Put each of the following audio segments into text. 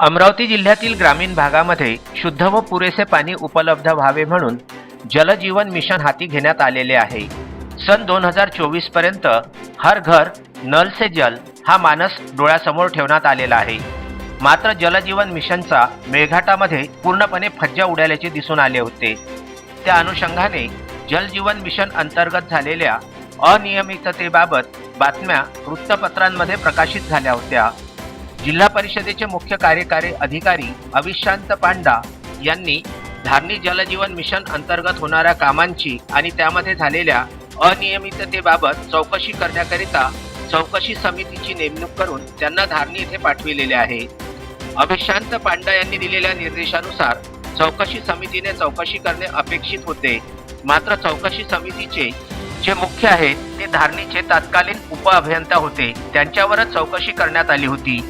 अमरावती जिल्ह्यातील ग्रामीण भागामध्ये शुद्ध व पुरेसे पाणी उपलब्ध व्हावे म्हणून जलजीवन मिशन हाती घेण्यात आलेले आहे. सन दोन हजार चोवीसपर्यंत हर घर नल से जल हा मानस डोळ्यासमोर ठेवण्यात आलेला आहे. मात्र जलजीवन मिशनचा मेळघाटामध्ये पूर्णपणे फज्जा उडाल्याचे दिसून आले होते. त्या अनुषंगाने जलजीवन मिशन अंतर्गत झालेल्या अनियमिततेबाबत बातम्या वृत्तपत्रांमध्ये प्रकाशित झाल्या होत्या. जिल्हा परिषदेचे मुख्य कार्यकारी अधिकारी अविशांत पांडा यांनी धारणी जलजीवन मिशन अंतर्गत होणाऱ्या कामांची आणि त्यामध्ये झालेल्या अनियमिततेबाबत चौकशी करण्याकरिता चौकशी समितीची नेमणूक करून त्यांना धारणी येथे पाठविलेले आहे. अभिशांत पांडा यांनी दिलेल्या निर्देशानुसार चौकशी समितीने चौकशी करणे अपेक्षित होते. मात्र चौकशी समितीचे जे मुख्य आहे ते धारणीचे तत्कालीन उप अभियंता होते. त्यांच्यावरच चौकशी करण्यात आली होती.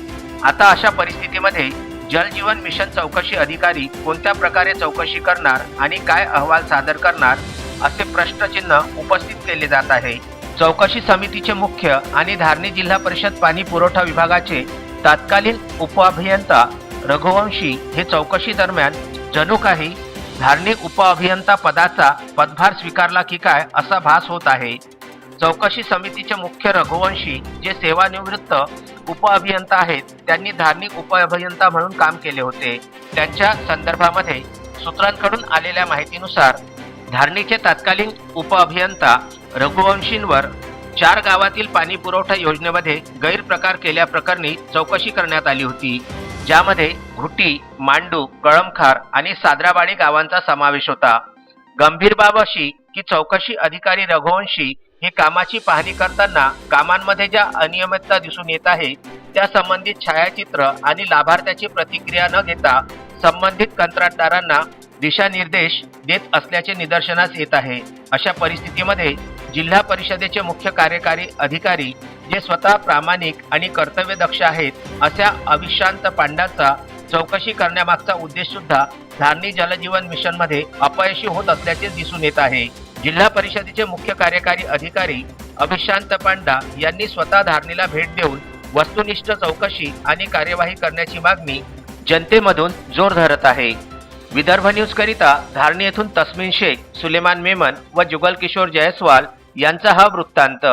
आता अशा परिस्थितीमध्ये जलजीवन मिशन चौकशी अधिकारी कोणत्या प्रकारे चौकशी करणार आणि काय अहवाल सादर करणार असे प्रश्नचिन्ह उपस्थित केले जात आहे. चौकशी समितीचे मुख्य आणि धारणी जिल्हा परिषद पाणी पुरवठा विभागाचे तत्कालीन उपअभियंता रघुवंशी हे चौकशी दरम्यान जणू काही धारणी उपअभियंता पदाचा पदभार स्वीकारला की काय असा भास होत आहे. चौकशी समितीचे मुख्य रघुवंशी जे सेवानिवृत्त उपअभियंता आहेत त्यांनी धार्मिक उपअभियंता म्हणून काम केले होते. त्यांच्या संदर्भामध्ये सूत्रांकडून आलेल्या माहितीनुसार धारणीचे तत्कालीन उपअभियंता रघुवंशींवर चार गावातील पाणी पुरवठा योजनेमध्ये गैरप्रकार केल्याप्रकरणी चौकशी करण्यात आली होती ज्यामध्ये घुटी मांडू कळमखार आणि सादराबाडी गावांचा समावेश होता. गंभीर बाब अशी की चौकशी अधिकारी रघुवंशी हे कामाची पाहणी करताना कामांमध्ये ज्या अनियमितता दिसून येत आहे त्या संबंधित छायाचित्र आणि लाभार्थ्याची प्रतिक्रिया न घेता संबंधित कंत्राटदारांना दिशानिर्देश देत असल्याचे निदर्शनास येत आहे. अशा परिस्थितीमध्ये जिल्हा परिषदेचे मुख्य कार्यकारी अधिकारी जे स्वतः प्रामाणिक आणि कर्तव्यदक्ष आहेत अशा अविश्रांत पांडाचा चौकशी करण्यामागचा उद्देश सुद्धा धारणी जलजीवन मिशनमध्ये अपयशी होत असल्याचे दिसून येत आहे. जिल्हा परिषदेचे मुख्य कार्यकारी अधिकारी अभिशांत पांडा यांनी स्वतः धारणीला भेट देऊन वस्तुनिष्ठ चौकशी आणि कार्यवाही करण्याची मागणी जनतेमधून जोर धरत आहे. विदर्भ न्यूज करिता धारणी येथून तस्मिन शेख सुलेमान मेमन व जुगल किशोर जयस्वाल यांचा हा वृत्तांत.